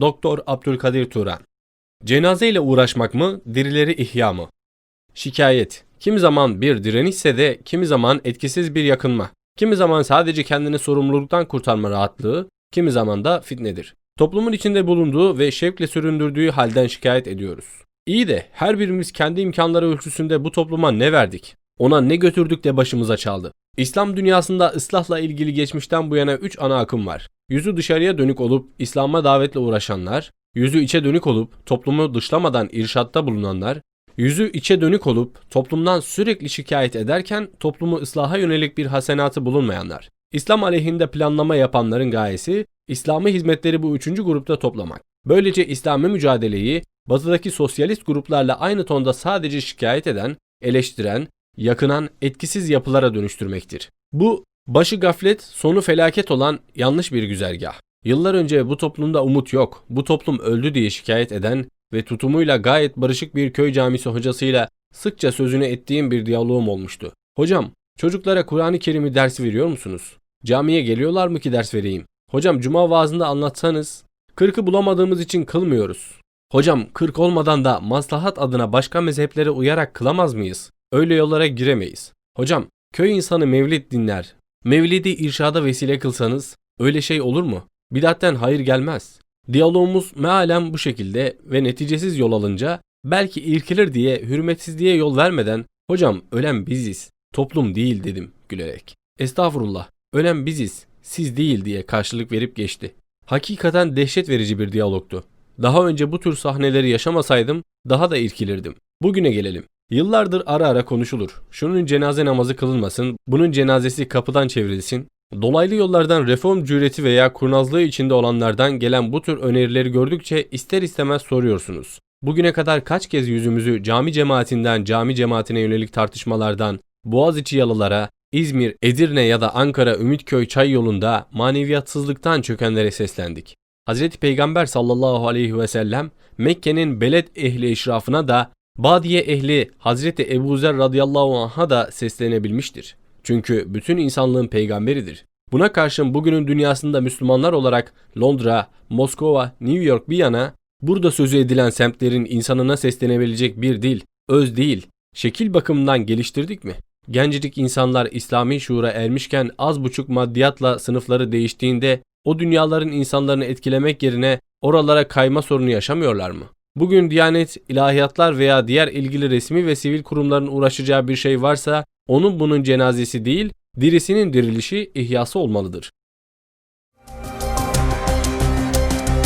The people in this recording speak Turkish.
Doktor Abdülkadir Turan Cenaze ile uğraşmak mı, dirileri ihya mı? Şikayet Kimi zaman bir direnişse de kimi zaman etkisiz bir yakınma. Kimi zaman sadece kendini sorumluluktan kurtarma rahatlığı, kimi zaman da fitnedir. Toplumun içinde bulunduğu ve şevkle süründürdüğü halden şikayet ediyoruz. İyi de her birimiz kendi imkanları ölçüsünde bu topluma ne verdik? Ona ne götürdük de başımıza çaldı? İslam dünyasında ıslahla ilgili geçmişten bu yana 3 ana akım var. Yüzü dışarıya dönük olup İslam'a davetle uğraşanlar, yüzü içe dönük olup toplumu dışlamadan irşatta bulunanlar, yüzü içe dönük olup toplumdan sürekli şikayet ederken toplumu ıslaha yönelik bir hasenatı bulunmayanlar. İslam aleyhinde planlama yapanların gayesi İslami hizmetleri bu üçüncü grupta toplamak. Böylece İslami mücadeleyi batıdaki sosyalist gruplarla aynı tonda sadece şikayet eden, eleştiren, yakınan etkisiz yapılara dönüştürmektir. Bu başı gaflet, sonu felaket olan yanlış bir güzergah. Yıllar önce bu toplumda umut yok, bu toplum öldü diye şikayet eden ve tutumuyla gayet barışık bir köy camisi hocasıyla sıkça sözünü ettiğim bir diyaloğum olmuştu. Hocam, çocuklara Kur'an-ı Kerim'i ders veriyor musunuz? Camiye geliyorlar mı ki ders vereyim? Hocam cuma vaazında anlatsanız. Kırkı bulamadığımız için kılmıyoruz. Hocam kırk olmadan da maslahat adına başka mezheplere uyarak kılamaz mıyız? Öyle yollara giremeyiz. Hocam köy insanı mevlid dinler. Mevlidi irşada vesile kılsanız öyle şey olur mu? Bidatten hayır gelmez. Diyalogumuz mealen bu şekilde ve neticesiz yol alınca belki irkilir diye hürmetsizliğe yol vermeden hocam ölen biziz, toplum değil dedim gülerek. Estağfurullah, ölen biziz, siz değil diye karşılık verip geçti. Hakikaten dehşet verici bir diyalogtu. Daha önce bu tür sahneleri yaşamasaydım daha da irkilirdim. Bugüne gelelim. Yıllardır ara ara konuşulur. Şunun cenaze namazı kılınmasın, bunun cenazesi kapıdan çevrilsin. Dolaylı yollardan reform cüreti veya kurnazlığı içinde olanlardan gelen bu tür önerileri gördükçe ister istemez soruyorsunuz. Bugüne kadar kaç kez yüzümüzü cami cemaatinden cami cemaatine yönelik tartışmalardan, Boğaziçi yalılara, İzmir, Edirne ya da Ankara Ümitköy çay yolunda maneviyatsızlıktan çökenlere seslendik. Hazreti Peygamber sallallahu aleyhi ve sellem Mekke'nin beled ehli eşrafına da Badiye ehli Hazreti Ebu Zer radıyallahu anh'a da seslenebilmiştir. Çünkü bütün insanlığın peygamberidir. Buna karşın bugünün dünyasında Müslümanlar olarak Londra, Moskova, New York bir yana burada sözü edilen semtlerin insanına seslenebilecek bir dil, öz değil, şekil bakımından geliştirdik mi? Gencecik insanlar İslami şuura ermişken az buçuk maddiyatla sınıfları değiştiğinde o dünyaların insanlarını etkilemek yerine oralara kayma sorunu yaşamıyorlar mı? Bugün Diyanet, ilahiyatlar veya diğer ilgili resmi ve sivil kurumların uğraşacağı bir şey varsa onun bunun cenazesi değil, dirisinin dirilişi, ihyası olmalıdır.